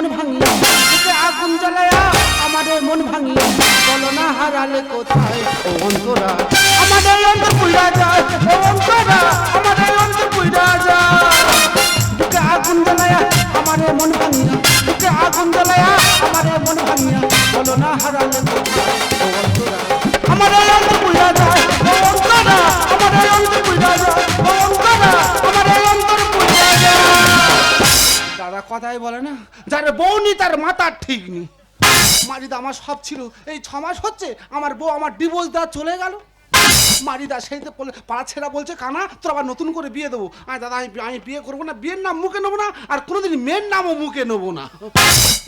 মন ভাঙিয়া বুকে আগুন জ্বালায়া আমাদের মন ভাঙিয়া বলো না হারালে কোথায় ও অন্তরা? আমাদের অন্তর পুইরা যায়। ও অন্তরা, আমাদের অন্তর যায়। বুকে আগুন জ্বালায়া আমাদের মন ভাঙিয়া বুকে আগুন জ্বালায়া আমাদের মন ভাঙিয়া বলো না হারালে কোথায় কথাই বলে না। যার বউ নি তার মাথার ঠিক নি মারিদা আমার সব ছিল। এই ছ মাস হচ্ছে আমার বউ আমার ডিভোর্স দেওয়া চলে গেল। মারিদা সেই তো পাড়া ছেড়া বলছে, কানা, তোর আবার নতুন করে বিয়ে দেবো। আর দাদা, আমি আমি বিয়ে করব না। বিয়ের নাম মুখে নেব না, আর কোনোদিন মেয়ের নামও মুখে নেব না।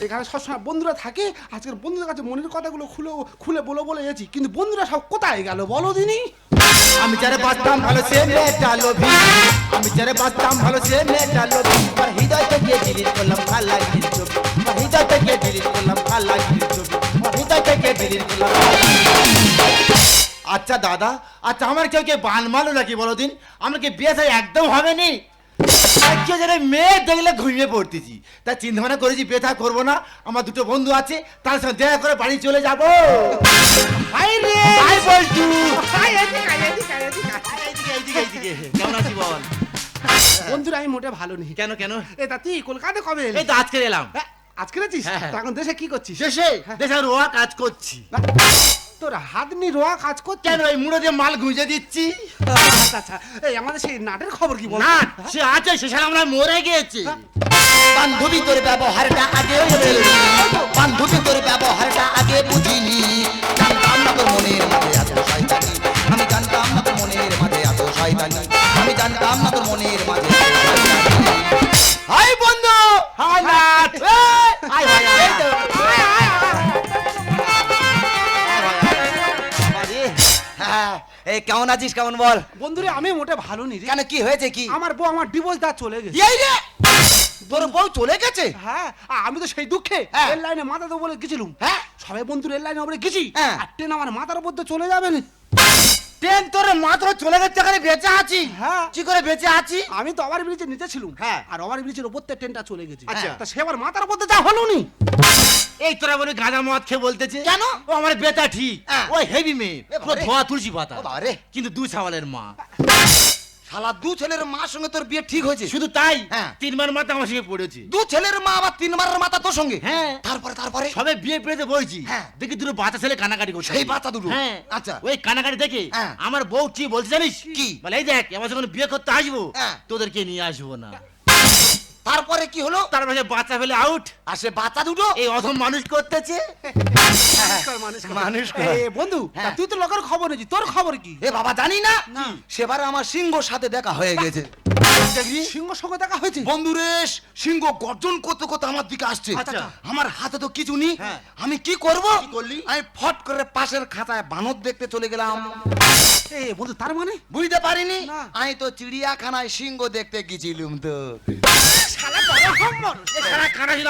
এখানে সবসময় বন্ধুরা থাকে। আজকের বন্ধুদের কাছে মনের কথাগুলো খুলে খুলে বলে বলে গেছি কিন্তু বন্ধুরা সব কোথায় গেল বলো দিনই আমি যারে বাঁচতাম ভালো সে মেয়েটা লোভী। আমি যারে বাঁচতাম ভালো সে মেয়েটা পর হৃদয় থেকে ডিলিট করলাম ভালো লাগিয়ে ছবি হৃদয় থেকে ডিলিট করলাম ভালো লাগিয়ে ছবি হৃদয় থেকে ডিলিট করলাম আচ্ছা দাদা আচ্ছা আমার কেউ কে বান মালো নাকি বলো দিন? আমার কি বিয়ে একদম হবে নি যেন মেয়ে দেখলে ঘুমিয়ে পড়তেছি। তাই চিন্তা ভাবনা করেছি বিয়ে থা করব না। আমার দুটো বন্ধু আছে তার সঙ্গে দেখা করে বাড়ি চলে যাব। কেমন আছি বল? বন্ধুরা আমি মোটে ভালো নেই। কেন কেন? এ তা তুই কলকাতা কবে? এই তো আজকে এলাম। হ্যাঁ, আজকে রেছিস হ্যাঁ, হ্যাঁ। এখন দেশে কি করছিস? শেষে দেশে রোয়া কাজ করছি। তোর হাত নি রোয়া কাজ করছিস কেন এই মুড়ো দিয়ে মাল গুঁজে দিচ্ছি? আচ্ছা আচ্ছা। এই আমাদের সেই নাটের খবর কি বল না সে আছে সে শালা আমরা মরে গিয়েছে। বান্ধবী তোর ব্যবহারটা আগে বান্ধবী তোর ব্যবহারটা আগে বুঝিনি। জানতাম না তোর মনের মাঝে এত শয়তানি। আমি জানতাম না তোর মনের মাঝে এত শয়তানি। আমি জানতাম না তোর মনের মাঝে হাই বন্ধু! হাই নাট এই কেমন আছিস? কেমন বল? বন্ধুরে আমি মোটে ভালো নি রে। কেন কি হয়েছে কি? আমার বউ আমার ডিভোর্স দা চলে গেছে। এই রে! তোর বউ চলে গেছে? হ্যাঁ আর আমি তো সেই দুঃখে হ্যাঁ। রেল লাইনে মাথা দেবো বলে গেছিলুম। হ্যাঁ। সবাই বন্ধু রেল লাইনে ওপরে গেছি। হ্যাঁ। আর ট্রেন আমার মাথার উপর তো চলে যাবে না। ট্রেন তোর মাত্র চলে গেছে এখানে বেঁচে আছি হ্যাঁ। কি করে বেঁচে আছি আমি তো ওভার ব্রিজের নিচে ছিলাম হ্যাঁ। আর ওভার ব্রিজের উপর থেকে ট্রেনটা চলে গেছে আচ্ছা। তা সে আবার মাথার উপর যা হলো নি এই তোরা বলে গাঁজা মদ খেয়ে বলতেছে কেন? ও আমার বেটা ঠিক হ্যাঁ। ও হেভি মেয়ে। ধোয়া তুলসী পাতা কিন্তু দু ছাওয়ালের মা শালা দু ছেলের মা সঙ্গে তোর বিয়ে ঠিক হয়েছে শুধু তাই হ্যাঁ। তিনবার মাথা আমার সঙ্গে পড়েছে দু ছেলের মা আবার তিনবারের মাথা তোর সঙ্গে হ্যাঁ। তারপরে তারপরে সবে বিয়ে পেয়েছে বলছি হ্যাঁ। দেখি দুটো বাচ্চা ছেলে কানাকাটি করছে সেই বাচ্চা দুটো? হ্যাঁ আচ্ছা। ওই কানাকাটি দেখে হ্যাঁ। আমার বউ কি বলছে জানিস কি? বলে এই দেখ আমার যখন বিয়ে করতে আসব হ্যাঁ। তোদেরকে নিয়ে আসব না তারপরে কি হলো? তার মাঝে বাচ্চা ফেলে আউট আর সে বাচ্চা দুটো? এই অধম মানুষ করতেছে। মানুষ কর। এ, বন্ধু তা হ্যাঁ। তুই তো লোকের খবর নিয়েছিস তোর খবর কি? এ বাবা জানি না। সেবার সেবারে আমার সিংহর সাথে দেখা হয়ে গেছে। সিংহ সঙ্গে দেখা হয়েছে? বন্ধুরে সিংহ গর্জন করতে করতে আমার দিকে আসছে। আচ্ছা। আমার হাতে তো কিছু নেই। হ্যাঁ। আমি কি করব? আমি ফট করে পাশের খাতায় বানর দেখতে চলে গেলাম। বন্ধু তার মানে? বুঝতে পারিনি। আমি তো চিড়িয়াখানায় সিংহ দেখতে গেছিলুম তো।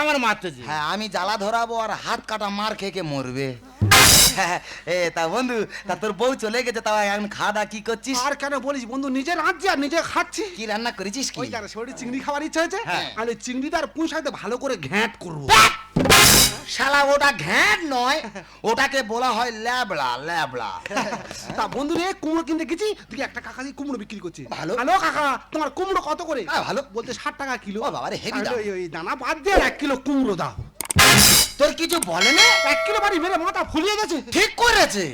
আমার মারতেছে হ্যাঁ আমি জ্বালা ধরাবো আর হাত কাটা মার খেয়ে মরবে। এ তা বন্ধু তা তোর বউ চলে গেছে তাও এখন খাওয়া দাওয়া কি করছিস? আর কেন বলিস বন্ধু নিজে রাঁধছি আর নিজে খাচ্ছি। কি রান্না করেছিস কি? ওই জানে চিংড়ি খাওয়ার ইচ্ছা হয়েছে হ্যাঁ। চিংড়িটা আর পুঁই ভালো করে ঘ্যাঁট করব। শালা ওটা ঘ্যাট নয় ওটাকে বলা হয় ল্যাবড়া ল্যাবড়া। তা বন্ধু রে কুমড়ো কিনতে গেছি দেখি একটা কাকা দিয়ে কুমড়ো বিক্রি করছে ভালো। হ্যালো কাকা তোমার কুমড়ো কত করে? ভালো। বলতে ষাট টাকা কিলো। বাবা রে, দাম। দানা বাদ দিয়ে এক কিলো কুমড়ো দাও। তোর কিছু বলে না? এক কিলো বাড়ি মেরে মাথা ফুলিয়ে গেছে। ঠিক করেছে।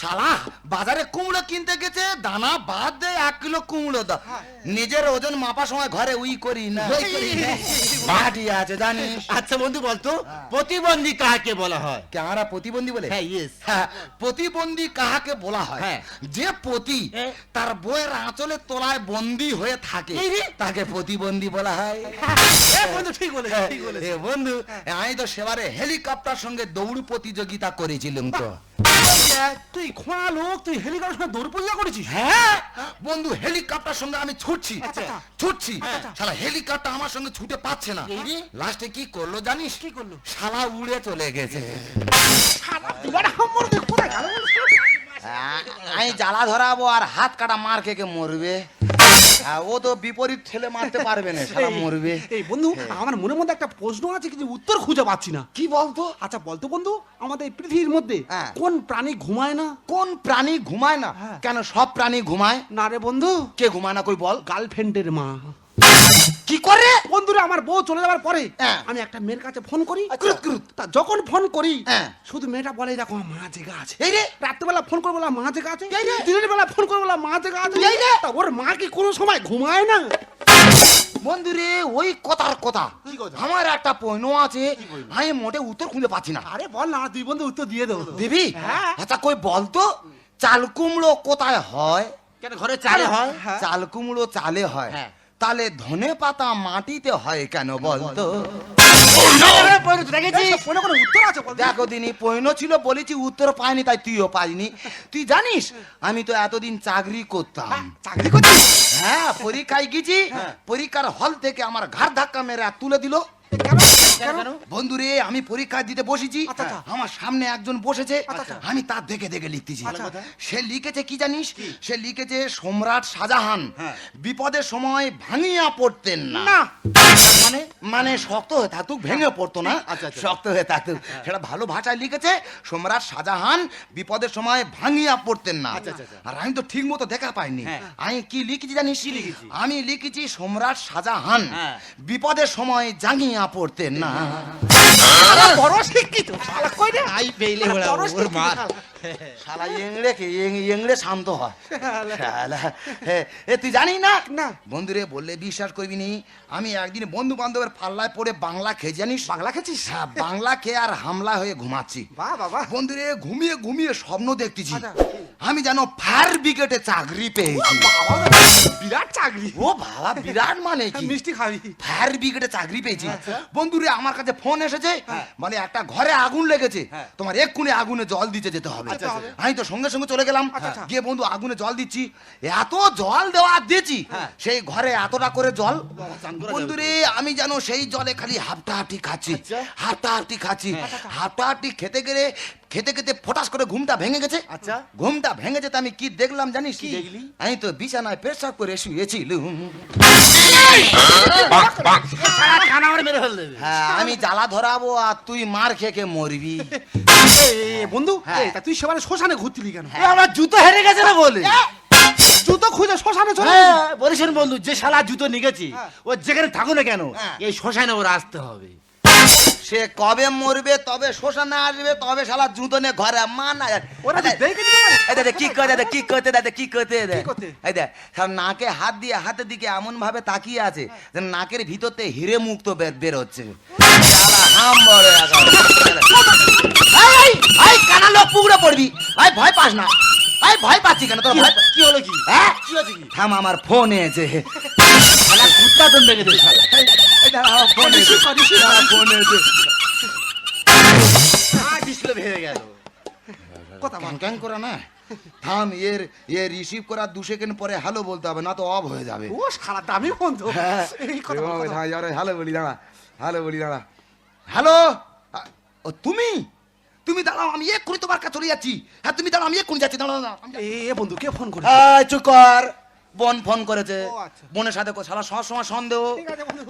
শালা বাজারে কুমড়ো কিনতে গেছে দানা বাদ দে এক কিলো কুমড়ো দাও। নিজের ওজন মাপা সময় ঘরে উই করি না। মাটি আছে জানিস? আচ্ছা বন্ধু বলতো প্রতিবন্ধী কাকে বলা হয়? কে প্রতিবন্ধী বলে? হ্যাঁ ইয়েস হ্যাঁ, প্রতিবন্ধী কাহাকে বলা হয়? হ্যাঁ। যে পতি হ্যাঁ। তার বইয়ের আঁচলে তোলায় বন্দি হয়ে থাকে তাকে প্রতিবন্ধী বলা হয়। বন্ধু ঠিক বলেছে ঠিক বলেছে। এ বন্ধু আমি তো সেবারে হেলিকপ্টার সঙ্গে দৌড় প্রতিযোগিতা করেছিলাম তো। তুই খোঁড়া লোক তুই হেলিকপ্টার সঙ্গে দৌড় পূজা করেছিস? হ্যাঁ। বন্ধু হেলিকপ্টার সঙ্গে আমি ছুটছি। আচ্ছা। ছুটছি। শালা হেলিকপ্টার আমার সঙ্গে ছুটে পাচ্ছে না। লাস্টে কি করল জানিস? কি করল? শালা উড়ে চলে গেছে। আমি জ্বালা ধরাবো আর হাত কাটা মার খেকে খেয়ে মরবে? হ্যাঁ, ও তো বিপরীত ঠেলে মারতে পারবে না সারা মরবে। এই বন্ধু আমার মনের মধ্যে একটা প্রশ্ন আছে কিন্তু উত্তর খুঁজে পাচ্ছি না। কি বলতো? আচ্ছা বলতো বন্ধু আমাদের এই পৃথিবীর মধ্যে হ্যাঁ। কোন প্রাণী ঘুমায় না? কোন প্রাণী ঘুমায় না? হ্যাঁ। কেন সব প্রাণী ঘুমায়? না রে বন্ধু। কে ঘুমায় না কই বল? গার্লফ্রেন্ডের মা। কি করে? বন্ধুরা আমার বউ চলে যাওয়ার পরে হ্যাঁ। আমি একটা মেয়ের কাছে ফোন করি। আচ্ছা। তা যখন ফোন করি হ্যাঁ। শুধু মেয়েটা বলে দেখো মা জেগা আছে। এই রে। রাত্রেবেলা ফোন করে বলা মা জেগা আছে? এই রে। দিনের বেলা ফোন করে বলা মা জেগা আছে? এই রে। ওর মা কি কোনো সময় ঘুমায় না? বন্ধুরে ওই কথার কথা। আমার একটা পণ্য আছে। আমি মোটে উত্তর খুঁজে পাচ্ছি না। আরে বল না দুই বন্ধু উত্তর দিয়ে দেবো। দিবি? হ্যাঁ। আচ্ছা কই বলতো চাল কুমড়ো কোথায় হয়? কেন ঘরে চালে হয়? চাল কুমড়ো চালে হ্যাঁ। তাহলে ধনে পাতা মাটিতে হয় কেন বলতো? বল। দেখো দিনই পৈন ছিল বলেছি উত্তর পাইনি তাই তুইও পাইনি। তুই জানিস আমি তো এতদিন চাকরি করতাম। চাকরি করতাম হ্যাঁ পরীক্ষায় গেছি পরীক্ষার হল থেকে আমার ঘাড় ধাক্কা মেরে তুলে দিল। কেন? বন্ধুরে আমি পরীক্ষা দিতে বসেছি। আচ্ছা, আচ্ছা। আমার সামনে একজন বসেছে। আচ্ছা। আমি তার দেখে দেখে লিখতেছি। আচ্ছা। সে লিখেছে কি জানিস? সে লিখেছে সম্রাট শাহজাহান বিপদের সময় ভাঙিয়া পড়তেন না। মানে? মানে শক্ত হয়ে থাকতুক ভেঙে পড়তো না। আচ্ছা, শক্ত হয়ে থাকতুক সেটা ভালো ভাষায় লিখেছে সম্রাট শাহজাহান বিপদের সময় ভাঙিয়া পড়তেন না। আর আমি তো ঠিক মতো দেখা পাইনি। আমি কি লিখেছি জানিস? আমি লিখেছি সম্রাট শাহজাহান বিপদের সময় জাঙ্গিয়া পড়তেন না। বড় শিক্ষিত শালা কই রে? আই পেইলে ওরা ওর শিক্ষিত শালা। শালা কে? এং- শান্ত হয়। শালা, এ তুই জানি না? না। বন্ধুরে বললে বিশ্বাস করবি নি আমি একদিন বন্ধু বান্ধবের পাল্লায় পড়ে বাংলা খেয়ে জানিস? বাংলা খেয়েছিস? হ্যাঁ বাংলা খেয়ে আর হামলা হয়ে ঘুমাচ্ছি। বাহ বাবা বন্ধুরে ঘুমিয়ে ঘুমিয়ে স্বপ্ন দেখতেছি। আচ্ছা। আমি যেন ফায়ার ব্রিগেডে চাকরি পেয়েছি। বিরাট চাকরি। ও বাবা বিরাট মানে কি? মিষ্টি খাবি। ফায়ার ব্রিগেডে চাকরি পেয়েছি। আচ্ছা। বন্ধুরে আমার কাছে ফোন এসেছে হ্যাঁ। মানে একটা ঘরে আগুন লেগেছে তোমার এক্ষুনি আগুনে জল দিতে যেতে হবে আচ্ছা, আচ্ছা। আমি তো সঙ্গে সঙ্গে চলে গেলাম আচ্ছা। গিয়ে বন্ধু আগুনে জল দিচ্ছি এত জল দেওয়া দিয়েছি হ্যাঁ। সেই ঘরে এতটা করে জল বন্ধু রে আমি যেন সেই জলে খালি হাফটা হাফটি খাচ্ছি। হাফটা হাফটি খাচ্ছি হাফটা হাফটি খেতে গেলে খেতে খেতে ফটাস করে ঘুমটা ভেঙে গেছে। আচ্ছা। ঘুমটা ভেঙে যেতে আমি কি দেখলাম জানিস কি? দেখলি? আমি তো বিছানায় পেশাব করে শুয়েছিলুম। দেবে হ্যাঁ আমি জ্বালা ধরাবো আর তুই মার খেয়ে খেয়ে মরবি। বন্ধু হ্যাঁ। তুই সেবারে শ্মশানে ঘুরতিলি কেন? আমার জুতো হেরে গেছে না বলে? জুতো খুঁজে শ্মশানে চলে হ্যাঁ। বলেছেন বন্ধু যে শালা জুতো নিয়ে হ্যাঁ। ও যেখানে থাকো না কেন হ্যাঁ। এই শ্মশানে ওর আসতে হবে। সে কবে মরবে তবে শ্মশানে আসবে তবে শালা জুতো নিয়ে ঘরে মা না কি করতে দাদা কি করতে দাদা কি করতে এই দেখ নাকে হাত দিয়ে হাতের দিকে এমন ভাবে তাকিয়ে আছে যে নাকের ভিতরতে হিরে মুক্ত বের হচ্ছে। পুকুরে পড়বি? আই ভয় পাস না। আই ভয় পাচ্ছি কেন? তোর ভয় কি হলো কি? হ্যাঁ? কি হচ্ছে কি? থাম আমার ফোন এসে। শালা কুত্তা তো রিসিভ করার দু সেকেন্ড পরে হ্যালো বলতে হবে না তো অফ হয়ে যাবে ও শালা দামি হ্যাঁ। হ্যালো বলি দাঁড়া হ্যালো বলি দাঁড়া হ্যালো ও তুমি তুমি দাঁড়াও আমি এক্ষুনি তোমার কাছে চলে যাচ্ছি হ্যাঁ তুমি দাঁড়াও আমি এক্ষুনি যাচ্ছি দাঁড়াও এ বন্ধু, কে ফোন করে চুপ কর বোন ফোন করেছে। আচ্ছা। বোনের সাথে শালা সব সময় সন্দেহ।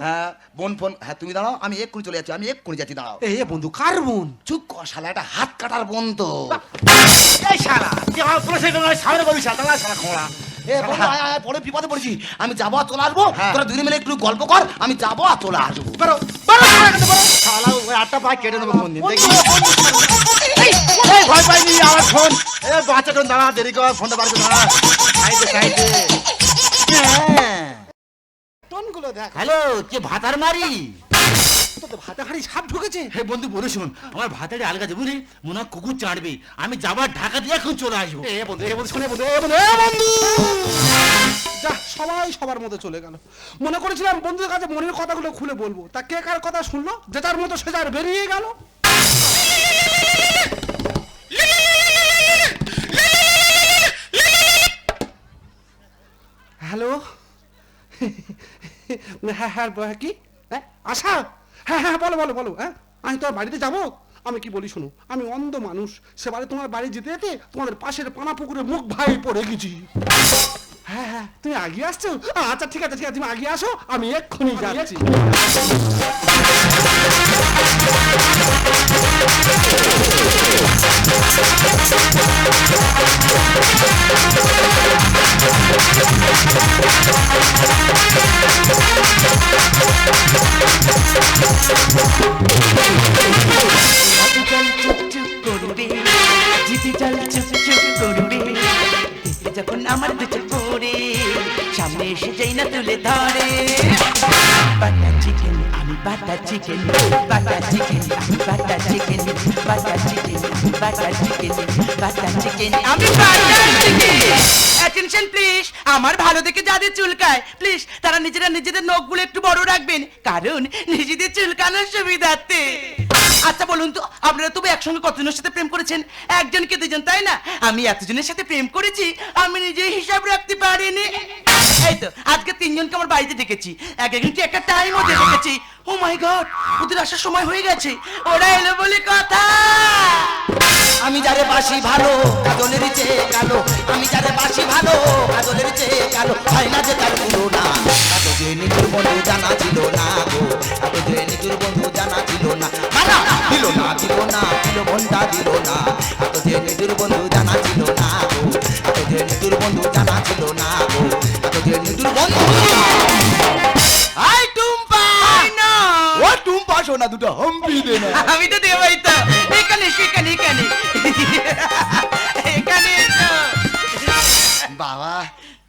হ্যাঁ বোন ফোন হ্যাঁ তুমি দাঁড়াও আমি এক্ষুনি চলে যাচ্ছি আমি এক্ষুনি যাচ্ছি দাঁড়াও। এ এ, বন্ধু কার বোন? চুপ কর শালা এটা হাত কাটার বোন তো। এই সামনে বলি শালা শালা খোঁড়া। বিপদে পড়েছি। আমি যাব আর চলে আসব। হ্যাঁ। তোরা দুই মিলে একটু গল্প কর আমি যাব আর চলে আসব। শালা ওই আটটা পায়ে কেটে দেবো কোন দিন দেখি। এই, এই, ভয় পাইনি আমার ফোন। এ বাচ্চা দাঁড়া দেরি কর ফোনটা দাঁড়া। সাইডে সাইডে। টোনগুলো দেখ। হ্যালো কে ভাতার মারি? তো ভাতে হাড়ি সাপ ঢুকেছে। হে বন্ধু বলে শুন আমার ভাতারে আলগা দেবো রে মনে হয় কুকুর আমি যাবার ঢাকা দিয়ে এখন চলে আসব। এ বন্ধু এ বন্ধু শুনে বন্ধু এ বন্ধু এ বন্ধু। যা সবাই সবার মতো চলে গেল। মনে করেছিলাম বন্ধুদের কাছে মনের কথাগুলো খুলে বলব। তা কে কার কথা শুনলো? যে তার মতো সে যার বেরিয়ে গেল। হ্যালো? হ্যাঁ হ্যাঁ ব- কি? হ্যাঁ আশা? হ্যাঁ হ্যাঁ বলো বলো বলো হ্যাঁ আমি তোমার বাড়িতে যাব? আমি কি বলি শোনো আমি অন্ধ মানুষ সেবারে তোমার বাড়ি যেতে যেতে তোমাদের পাশের পানা পুকুরে মুখ ভাই পড়ে গেছি। হ্যাঁ হ্যাঁ তুমি আগে আসছো? আচ্ছা ঠিক আছে ঠিক আছে তুমি আগে আসো আমি এক্ষুনি যাচ্ছি। করবে জিতে চল চুপ চুপ করবে যখন আমার দুচে পড়ে, সামনে এসে যাই না তুলে ধরে। বাটা চিকেন আমি বাটা চিকেন বাটা চিকেন আমি বাটা চিকেন বাটা চিকেন বাটা চিকেন বাটা চিকেন আমি বাটা চিকেন অ্যাটেনশন প্লিজ আমার ভালো দেখে যাদের চুলকায় প্লিজ তারা নিজেরা নিজেদের নখগুলো একটু বড় রাখবেন। কারণ নিজেদের চুলকানোর সুবিধার্থে। আচ্ছা বলুন তো, আপনারা তবু একসঙ্গে কতজনের সাথে প্রেম করেছেন? একজন কি দুজন, তাই না? আমি এতজনের সাথে প্রেম করেছি, আমি নিজে হিসাব রাখতে পারিনি। এই তো, আজকে তিনজনকে আমার বাড়িতে ডেকেছি। এক একজনকে একটা টাইম ওদের ডেকেছি। ও মাই গড ওদের আসার সময় হয়ে গেছে। ওরা এলো বলে কথা। আমি যারে বাসি ভালো, কাজলের চেয়ে কালো। আমি যারে বাসি ভালো কাজলের চেয়ে কালো। হয় না যে তার পুরো না। এত যে নিজের বন্ধু জানা ছিল না গো। এত যে নিজের বন্ধু জানা ছিল না। মানা দিল না দিল না দিল ঘণ্টা দিল না। এত যে নিজের বন্ধু জানা ছিল না গো। এত যে নিজের বন্ধু জানা ছিল না গো। এত যে নিজের বন্ধু আই টুম্পা! না! ও টুম্পা সোনা দুটো হম্পি দে না। আমি তো দেবই তো।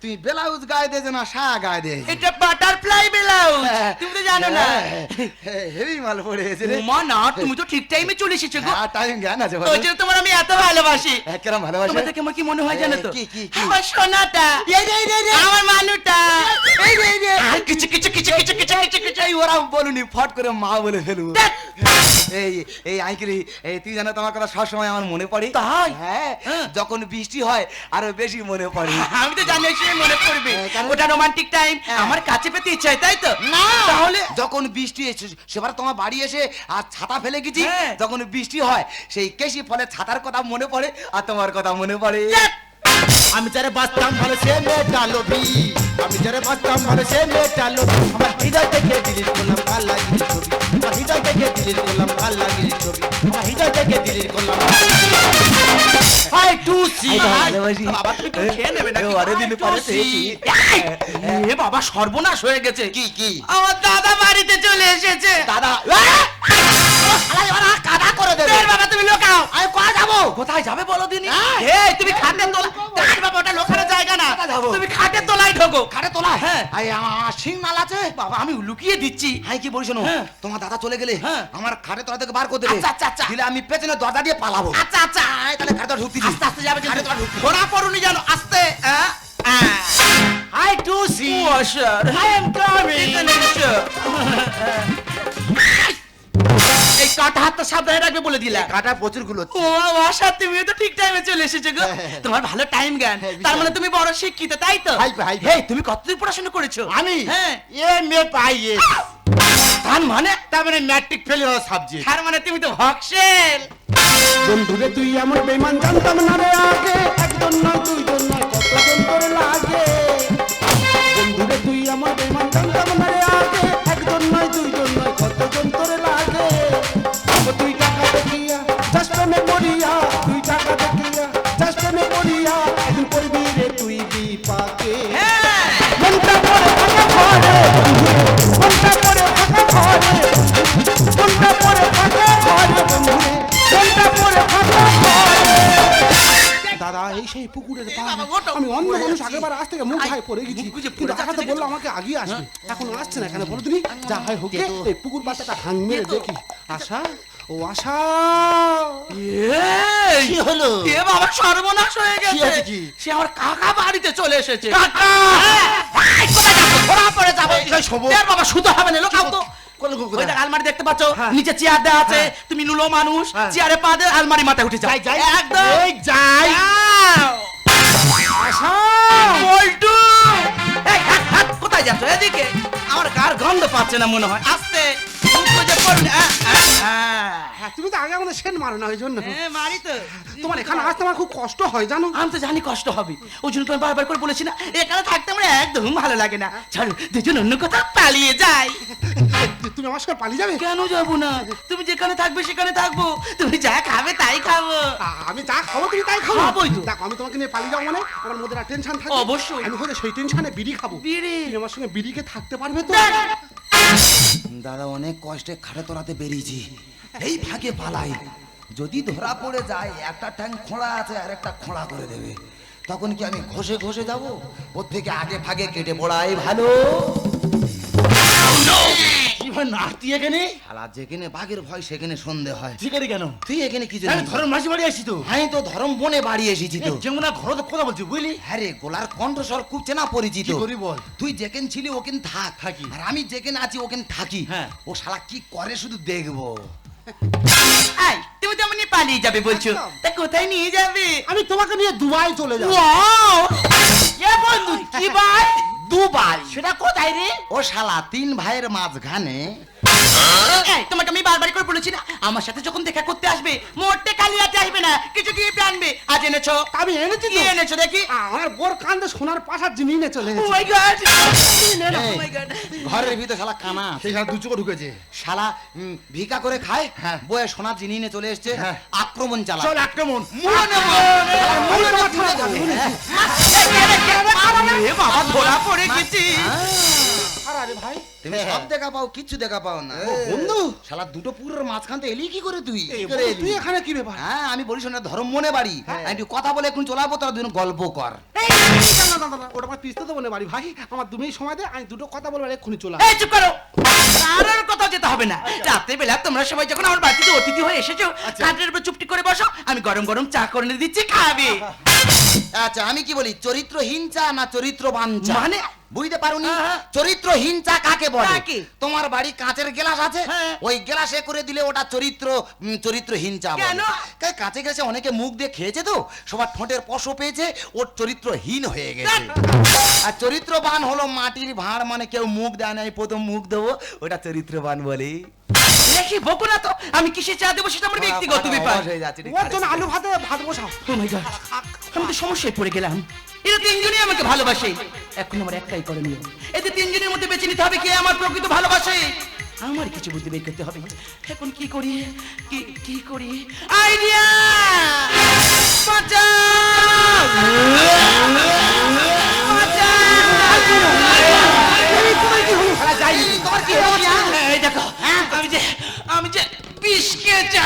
তুমি ব্লাউজ গায়ে দে না সায়া গায়ে দে। এটা বাটারফ্লাই ব্লাউজ তুমি তো জানো না। হেভি মাল পড়ে গেছে রে। উমা না তুমি তো ঠিক টাইমে চলে এসেছ গো। টাইম জ্ঞান আছে ওই জন্য তোমার আমি এত ভালোবাসি। হ্যাঁ, কিরম ভালোবাসে? তোমার দেখে আমার কি মনে হয় জানো তো? কি, কি, কি? আমার সোনাটা এই রে, এই রে, রে। আমার মানুটা। এই রে, এই রে। আর কিছু কিছু কিছু কিছু কিছু কিছু কিছু ওরা বলুনি ফট করে মা বলে ফেলব এই এই আইকিরি এই তুই জানো তোমার কথা সবসময় আমার মনে পড়ে? তাই? হ্যাঁ হ্যাঁ। যখন বৃষ্টি হয় আরও বেশি মনে পড়ে। আমি তো জানি সে মনে পড়বে হ্যাঁ, ওটা রোমান্টিক টাইম হ্যাঁ। আমার কাছে পেতে ইচ্ছা হয় তাই তো? না। তাহলে যখন বৃষ্টি এসে সেবার তোমার বাড়ি এসে আর ছাতা ফেলে গেছি হ্যাঁ। যখন বৃষ্টি হয় সেই কেশি ফলে ছাতার কথা মনে পড়ে আর তোমার কথা মনে পড়ে। আমি যারা বাঁচতাম ভালো সে লোভী আমি যারে বাঁচতাম সে আমার হৃদয় থেকে করলাম ভালো লাগিল ছবি। আমার হৃদয় থেকে করলাম ভালো লাগিল ছবি। আমার হৃদয় থেকে ডিলিট করলাম হাই টু সি বাবা তুমি একটু খেয়ে নেবে নাকি? এ, অনেকদিন পরে পেয়েছি। এ বাবা সর্বনাশ হয়ে গেছে। কি কি? আমার দাদা বাড়িতে চলে এসেছে। দাদা কাদা করে দেবে। বাবা তুমি লোকাও আমি কোথায় যাব? কোথায় যাবে বলো দিনি। এই তুমি খাটে তোলা বাবা ওটা লোকানোর জায়গা না? তুমি খাটে তোলাই ঢোকো। খাটে তোলা। হ্যাঁ। আমার নাল আছে। বাবা আমি লুকিয়ে দিচ্ছি। হাই কি শোনো হ্যাঁ। তোমার দাদা চলে গেলে হ্যাঁ। আমার খাটে তোলা থেকে বার করে দেবে। আচ্ছা, আচ্ছা, আচ্ছা। দিলে আমি পেছনে দরজা দিয়ে পালাবো। আচ্ছা আচ্ছা। তাহলে খাটে তোলা ঢুকতি আস্তে আস্তে যাবে খাটে তোলা ঢুকতি ঘোড়া পড়ুনি জানো আস্তে hi to see washer I am coming এই কাটা হাতটা সাবধানে রাখবে বলে দিলা। কাটা প্রচুরগুলো ও আশা তুমি তো ঠিক টাইমে চলে এসেছ গো। হ্যাঁ। তোমার ভালো টাইম জ্ঞান। হ্যাঁ, তার মানে তুমি বড় শিক্ষিত তাই তো? হাইপে, হাইপে। হেই, তুমি কতদূর পড়াশোনা করেছ? আমি? হ্যাঁ। এম এ মে পাই তার মানে? তার মানে ম্যাট্রিক ফেল হওয়া সাবজেক্ট তার মানে তুমি তো হকসেল বন্ধুরে তুই আমার বেমান জানতাম না রে আগে। একজন নয় দুইজন নয় কতজন তোর লাগে। বন্ধুরে তুই আমার বেমান থেকে পড়ে গেছি। কিন্তু আগাতে বলল আমাকে আগে আসবে। এখন আসছে না এখানে বলো তুমি। যা হয় হোক এই পুকুর পাড়টা হাং মেরে দেখি। আশা? ও আশা? কি হলো? এ বাবা সর্বনাশ হয়ে গেছে। সে আমার কাকা বাড়িতে চলে এসেছে। কাকা! যাচ্ছ? ধরা পড়ে যাব। এর বাবা শুতে হবে না লোকাও তো। কোন কুকুর? ওই দেখ আলমারি দেখতে পাচ্ছ? হ্যাঁ। নিচে চেয়ার দেওয়া আছে। তুমি নুলো মানুষ। হ্যাঁ। চেয়ারে পা দিয়ে আলমারি মাথায় উঠে যাই যাই। একদম। এই যাই। যাও। পাচ্ছে না মনে হয়। আস্তে। হ্যাঁ তুমি তো আগে আমাদের সেন্ট মারো না ওই জন্য হ্যাঁ মারি তো। তোমার এখানে আসতে আমার খুব কষ্ট হয় জানো? আমি তো জানি কষ্ট হবে। ওই জন্য তোমার বারবার করে বলেছি না এখানে থাকতে আমার একদম ভালো লাগে না। চলো দুজন অন্য কোথাও পালিয়ে যাই। তুমি আমার সঙ্গে পালিয়ে যাবে? কেন যাব না? তুমি যেখানে থাকবে সেখানে থাকব। তুমি যা খাবে তাই খাব। আমি যা খাব তুমি তাই খাব। খাবোই তো। দেখো আমি তোমাকে নিয়ে পালিয়ে যাব মানে আমার মধ্যে একটা টেনশন থাকে। অবশ্যই। আমি হলে সেই টেনশনে বিড়ি খাব। বিড়ি। আমার সঙ্গে বিড়িকে থাকতে পারবে তো? দাদা, অনেক কষ্টে খাটে তোরাতে বেরিয়েছি। এই ফাঁকে পালাই। যদি ধরা পড়ে যায়, একটা ট্যাঙ্ক খোঁড়া আছে আর একটা খোঁড়া করে দেবে। তখন কি আমি ঘষে ঘষে যাব? ওর থেকে আগে ভাগে কেটে পড়াই ভালো? ভাই নাতি এখানে? শালা যেখানে বাঘের ভয় সেখানে সন্দেহ হয়। ঠিক আছে কেন? তুই এখানে কি আমি ধরম মাসি বাড়ি আসছি তো। আমি তো ধরম বনে বাড়ি এসেছি তো। যেমন ঘর তো কথা বলছি বুঝলি? হ্যাঁ রে গোলার কণ্ঠস্বর খুব চেনা পরিচিত। করি বল? তুই যেখানে ছিলি ওখানে থাক। থাকি। আর আমি যেখানে আছি ওখানে থাকি। হ্যাঁ। ও শালা কি করে শুধু দেখব? এই, তুমি তো পালিয়ে যাবে বলছো। তা কোথায় নিয়ে যাবে? আমি তোমাকে নিয়ে দুবাই চলে যাব। এ বন্ধু কি ভাই? দুবাই। সেটা কোথায় রে? ও শালা তিন ভাইয়ের মাঝখানে এই, তোমাকে আমি বারবার করে বলেছি না আমার সাথে যখন দেখা করতে আসবে মোটে কালিয়াতে আসবে না কিছু আনবে আজ এনেছো আমি এনেছি কি এনেছো দেখি আমার বোর কান্দে সোনার পাশার জিনিস নিয়ে চলে ও মাই গড ঘরের ভিতরে শালা কানা সেই সাথে দু চোখ ঢুকেছে শালা ভিকা করে খায় হ্যাঁ। বয়ে সোনার জিনিস নিয়ে চলে এসছে হ্যাঁ। আক্রমণ চালা চল আক্রমণ এ বাবা ধরা পড়ে গেছি আরে ভাই তুমি সব দেখা পাও কিচ্ছু দেখা পাও না। বন্ধু। শালা দুটো পুরোর মাঝখান থেকে এলি কি করে তুই? তুই এখানে কি ব্যাপার? হ্যাঁ আমি বলিস না ধর্ম মনে বাড়ি। আমি একটু কথা বলে এখন চলাবো তোরা দুজন গল্প কর। ওটা আমার পিস্তে তো বলে বাড়ি ভাই। আমার মিনিট সময় দে আমি দুটো কথা বলব আর এক্ষুনি চলে এই চুপ করো। কোথাও যেতে হবে না। রাতের বেলা তোমরা সবাই যখন আমার বাড়িতে অতিথি হয়ে এসেছ খাটের উপর চুপটি করে বসো আমি গরম গরম চা করে দিচ্ছি খাবে। আচ্ছা আমি কি বলি চরিত্রহীন চা না চরিত্রবান চা? মানে? বুঝতে পারুনি। চরিত্রহীন চা কাকে বলে? তোমার বাড়ি কাঁচের গ্লাস আছে? হ্যাঁ। ওই গ্লাসে করে দিলে ওটা চরিত্র চরিত্রহীন চা বলে। কেন? কাঁচে গ্লাসে অনেকে মুখ দিয়ে খেয়েছে তো? সবার ঠোঁটের পশ পেয়েছে ওর চরিত্রহীন হয়ে গেছে। আর চরিত্রবান হলো মাটির ভাঁড় মানে কেউ মুখ দেয় না প্রথম মুখ দেবো ওটা চরিত্রবান বলে। দেখি বকো না তো? আমি কিসে চা দেবো সেটা আমার ব্যক্তিগত ব্যাপার। হয়ে ওর জন্য আলু ভাতে ভাত বসাও। মাই আমি তো সমস্যায় পড়ে গেলাম। এরা তিনজনই আমাকে ভালোবাসে। এখন আমার একটাই করণীয়। এদের তিনজনের মধ্যে বেছে নিতে হবে কে আমার প্রকৃত ভালোবাসে। আমার কিছু বুদ্ধি বের করতে হবে। এখন কি করি? কি কি করি? আইডিয়া! আমি যে আমি যে বিষ খেয়েছি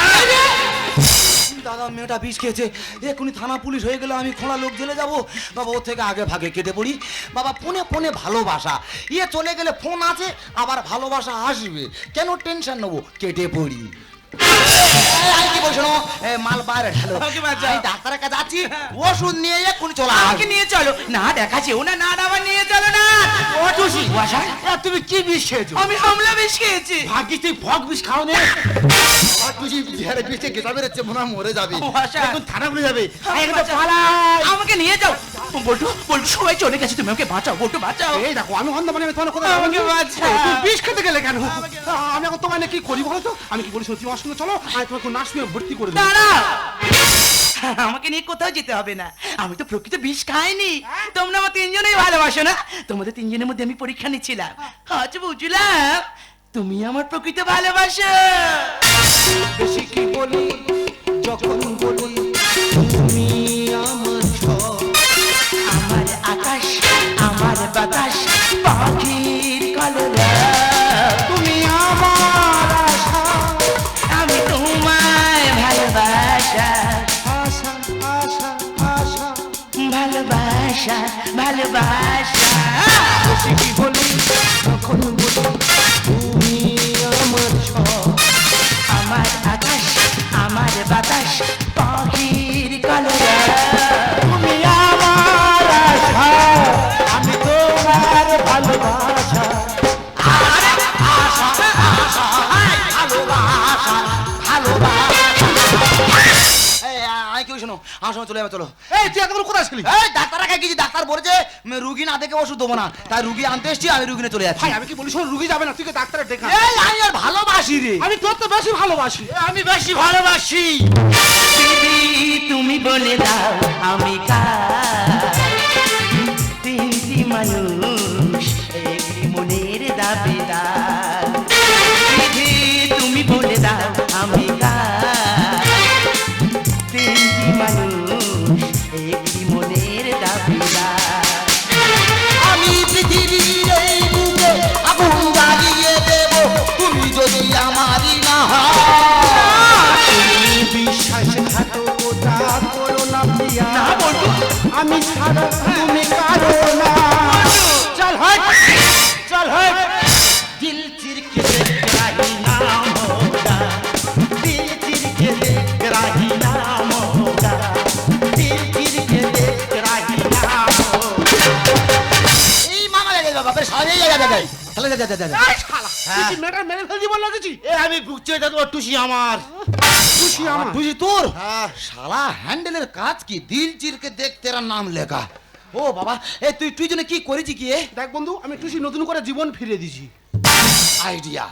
দাদা, মেয়েটা বিষ খেয়েছে। এক্ষুনি থানা পুলিশ হয়ে গেলে আমি খোঁড়া লোক জেলে যাব। বাবা, ওর থেকে আগে ভাগে কেটে পড়ি। বাবা, ফোনে ফোনে ভালোবাসা। ইয়ে চলে গেলে ফোন আছে, আবার ভালোবাসা আসবে। কেন টেনশন নেব? কেটে পড়ি। মাল বাইরে ঢালো ডাক্তারের কাছে যাচ্ছি ওষুধ নিয়ে এক্ষুনি চলে আমাকে নিয়ে চলো। না দেখাচ্ছে। ও না না আবার নিয়ে চলো না। ও তুমি কি বিষ খেয়েছো? আমি হামলা বেশ খেয়েছি। ভাগ্যিস তুই ফক বিষ খাও নে তুই ঝেড়ে পিছিয়ে গেটা বেরোচ্ছে মনে মরে যাবে। এখন থানা খুলে যাবে। আমাকে নিয়ে যাও। বলটু বলটু সবাই চলে গেছে তুমি আমাকে বাঁচাও বলটু বাঁচাও। এই দেখো আমি হন্দ মানে তোমার কথা আমাকে বাঁচাও। তুমি বিষ খেতে গেলে কেন? আমি এখন নিয়ে কি করি বলো তো? আমি কি বলি সত্যি সঙ্গে চলো আমি তোমাকে নার্সিংহোমে ভর্তি করে দেবো। আমাকে নিয়ে কোথাও যেতে হবে না। আমি তো প্রকৃত বিষ খাইনি। তোমরা আমার তিনজনেই ভালোবাসো না? তোমাদের তিনজনের মধ্যে আমি পরীক্ষা নিচ্ছিলাম। আজ বুঝলাম। তুমি আমার প্রকৃত ভালোবাসো। চলে যাবে চলো। এই তুই এতক্ষণ কোথায় ছিলি এই ডাক্তার রেখে গেছি ডাক্তার বলেছে রুগী না দেখে ওষুধ দেবো না। তাই রুগী আনতে এসছি আমি রুগী চলে যাচ্ছি। ভাই আমি কি বলি শোন রুগী যাবে না তুই তো ডাক্তারের দেখা এই আমি আর ভালোবাসি রে। আমি তোর তো বেশি ভালোবাসি। আমি বেশি ভালোবাসি। তুমি বলে দাও আমি কা তিনটি মানুষ। আমি যা যা যা যা এই শালা তুই কি মেরে ফেলছি বল লাগেছি এ আমি বুকছি এটা তোমার টুসি আমার। খুশি আমার বুঝি তোর? শালা হ্যান্ডেলের কাজ কি? দিল চিরকে দেখ তেরা নাম লেখা। ও বাবা এ তুই তুই জন্য কি করেছি কি এ? দেখ বন্ধু আমি টুসি নতুন করে জীবন ফিরে দিছি আইডিয়া।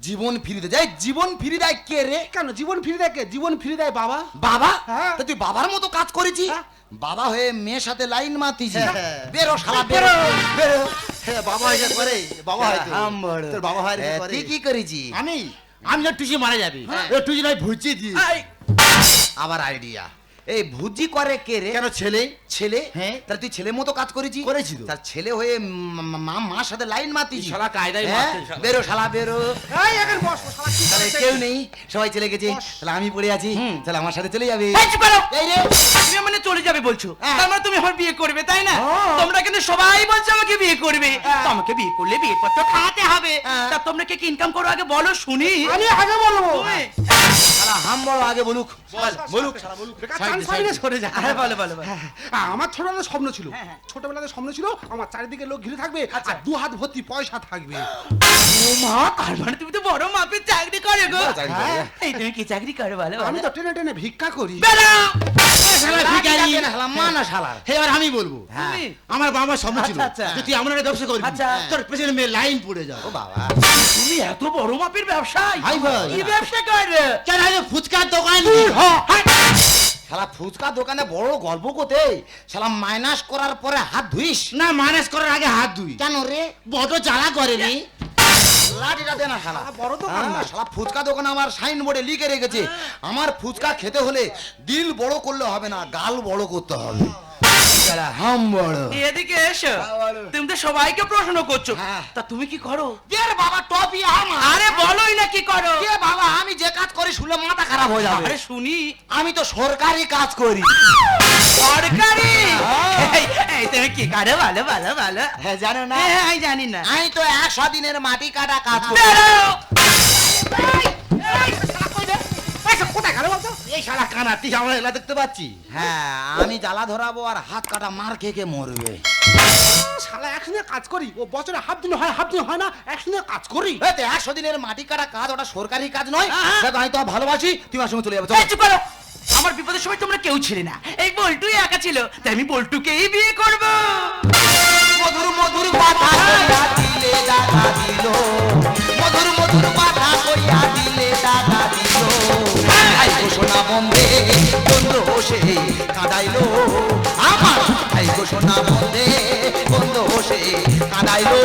জীবন ফিরিতে যায় জীবন ফিরে দেয় কে রে? কেন? জীবন ফিরে দেয় কে? জীবন ফিরে দেয় বাবা। বাবা? হ্যাঁ। তা তুই বাবার মতো কাজ করেছি? হ্যাঁ। বাবা হয়ে মেয়ের সাথে লাইন মাতিছি হ্যাঁ। বেরো শালা বেরো। বেরো। হ্যাঁ, বাবা এটা করে। বাবা হয় তোর বাবা হয় তুই কি করেছি। আমি? আমি না টুসি মারা যাবে। হ্যাঁ। টুসি নাই ভুচি দি আবার আইডিয়া এই ভুজি করে কে রে কেন ছেলে ছেলে হ্যাঁ। তাহলে তুই ছেলের মতো কাজ করেছি করেছি তো। তার ছেলে হয়ে মা- মার সাথে লাইন মাতিছি শালা কায়দায় হ্যাঁ? বেরো শালা বেরো এই এখন বস শালা তাহলে কেউ নেই সবাই চলে গেছে তাহলে আমি পড়ে আছি তাহলে আমার সাথে চলে যাবে এই রে তুমি মানে চলে যাবে বলছো হ্যাঁ। তার মানে তুমি আমার বিয়ে করবে তাই না হ্যাঁ। তোমরা কিন্তু সবাই বলছো আমাকে বিয়ে করবে তো আমাকে বিয়ে করলে বিয়ে পত্র খাওয়াতে হবে হ্যাঁ। তা তোমরা কে কি ইনকাম করো আগে বলো শুনি আমি আগে বলব তুমি? শালা হাম বড় আগে বলুক বলুক বেকার কান সাইডে সরে যা হ্যাঁ, বলো বলো বলো। হ্যাঁ, আমার স্বপ্ন ছিল। ছোটবেলাতে স্বপ্ন ছিল আমার চারিদিকে লোক ঘিরে থাকবে আর দু হাত ভর্তি পয়সা থাকবে। ও মা তার মানে তুমি তো বড় মাপের চাকরি করে গো। চাকরি করে। হ্যাঁ। এই তুমি কি চাকরি করো বলো আমি তো টেনে টেনে ভিক্ষা করি। বেরো! শালা ভিখারি। মানা শালা। হে এবার আমি বলব। হ্যাঁ। তুমি? আমার বাবার স্বপ্ন ছিল আচ্ছা, আচ্ছা। যে তুই আমার একটা ব্যবসা করবি। আচ্ছা। তোর পেছনে মেয়ে লাইন পড়ে যাও ও বাবা। তুমি এত বড় মাপের ব্যবসায়। হাই ভাই। কি ব্যবসা করে? কেন ফুচকার দোকান? শালা ফুচকা দোকানে বড় গল্প করতে শালা মাইনাস করার পরে হাত ধুইস? না মাইনাস করার আগে হাত ধুই। কেন রে? বড় জ্বালা করেনি। লাঠিটা দে না শালা। বড় দোকান না। হ্যাঁ, শালা ফুচকা দোকানে আমার সাইন বোর্ডে লিখে রেখেছে আমার ফুচকা খেতে হলে দিল বড় করলে হবে না গাল বড় করতে হবে। শালা হাম বড়। এদিকে এসো। তুমি তো সবাইকে প্রশ্ন করছ। হ্যাঁ। তা তুমি কি করো? দের বাবা টপি আমার। আরে বলোই না কি করো। কে বাবা আমি যে কাজ করি শুনলে মাথা খারাপ হয়ে যাবে। আরে শুনি। আমি তো সরকারি কাজ করি। সরকারি? হ্যাঁ। এই, তুমি কি করো? ভালো ভালো ভালো। হ্যাঁ জানো না। হ্যাঁ আমি জানি না। আমি তো একশো দিনের মাটি কাটা কাজ করি। এই সারা কানা তুই আমার এলা দেখতে পাচ্ছি হ্যাঁ আমি জ্বালা ধরাবো আর হাত কাটা মার খেয়ে খেয়ে মরবে। শালা একসঙ্গে কাজ করি? ও বছরে হাফ দিন হয় হাফ দিন হয় না একসঙ্গে কাজ করি? একশো দিনের মাটি কাটা কাজ ওটা সরকারি কাজ নয়। হ্যাঁ। আমি তো ভালোবাসি তুমি আমার সঙ্গে চলে যাবে চুপ করো! আমার বিপদের সময় তোমরা কেউ ছিলে না। এই বল্টুই একা ছিল তাই আমি বল্টুকেই বিয়ে করব। মধুর মধুর কথা কইয়া দিলে দাগা দিল। মধুর মধুর কথা কইয়া দিলে দাগা দিল। আই ঘোষণা বন্ধে বন্ধ বসে কাঁদাইলো। আমার আই ঘোষণা বন্ধে বন্ধ বসে কাঁদাইলো।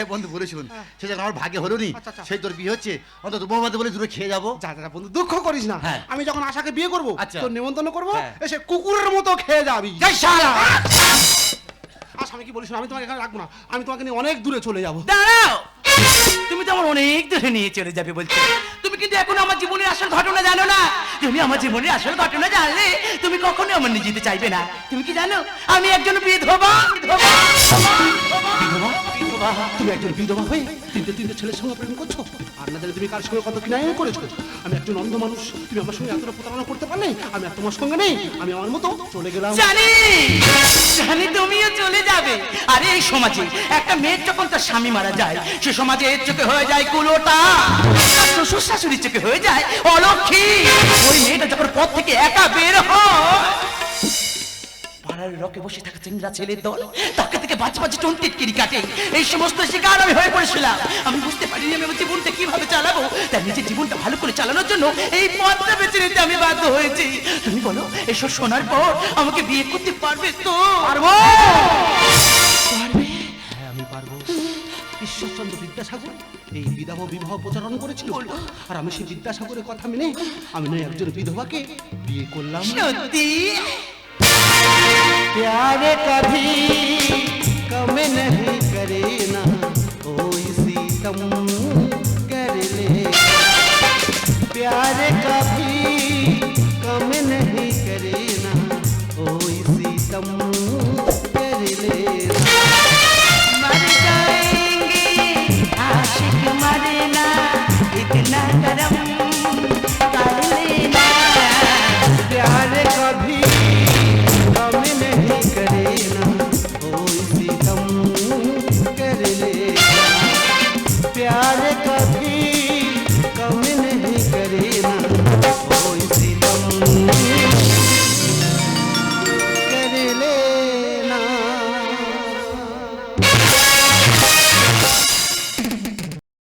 থামনি হে বন্ধু বলে শুন সে যখন আমার ভাগ্যে হলো নি আচ্ছা, আচ্ছা। সেই তোর বিয়ে হচ্ছে। অন্তত বৌমাতে বলে দূরে খেয়ে যাব। যা বন্ধু দুঃখ করিস না। হ্যাঁ। আমি যখন আশাকে বিয়ে করব আচ্ছা। তোর নিমন্ত্রণ করব হ্যাঁ। এসে কুকুরের মতো খেয়ে যাবি। যাই আচ্ছা আমি কি বলিস আমি তোমাকে এখানে রাখব না। আমি তোমাকে নিয়ে অনেক দূরে চলে যাব। দাঁড়াও! তুমি তো আমার অনেক দূরে নিয়ে চলে যাবে বলছো। তুমি কিন্তু এখন আমার জীবনের আসল ঘটনা জানো না। তুমি আমার জীবনের আসল ঘটনা জানলে তুমি কখনো আমার নিয়ে যেতে চাইবে না। তুমি কি জানো? আমি একজন বিধবা বিধবা বিধবা। তুমি একজন বিধবা হয়ে তিনটে তিনটে ছেলের সঙ্গে প্রেম করছ? আর না তুমি কার সঙ্গে কত করেছ? আমি একজন অন্ধ মানুষ, তুমি আমার সঙ্গে এতটা প্রতারণা করতে পারলে? আমি আর তোমার সঙ্গে নেই, আমি আমার মতো চলে গেলাম। জানি জানি তুমিও চলে যাবে। আরে এই সমাজে একটা মেয়ের যখন তার স্বামী মারা যায়, সে সমাজে এর চোখে হয়ে যায় কুলোটা। শ্বশুর শাশুড়ির চোখে হয়ে যায় অলক্ষী। ওই মেয়েটা যখন পথ থেকে একা বের হয় পাড়ার রকে বসে থাকা চেংরা ছেলের দল। তাকে থেকে বাজে বাজে টন্টির কিরি কাটে। এই সমস্ত শিকার আমি হয়ে পড়েছিলাম। আমি বুঝতে পারিনি আমি জীবনটা কীভাবে চালাবো। তাই নিজের জীবনটা ভালো করে চালানোর জন্য এই পথটা বেছে নিতে আমি বাধ্য হয়েছি। তুমি বলো এসব শোনার পর আমাকে বিয়ে করতে পারবে তো? পারব! পারবে? হ্যাঁ আমি পারব। ঈশ্বরচন্দ্র বিদ্যাসাগর এই বিধবা বিবাহ প্রচারণ করেছিল। আর আমি সেই বিদ্যাসাগরের কথা মেনে আমি নয় একজন বিধবাকে বিয়ে করলাম। সত্যি? प्यार कभी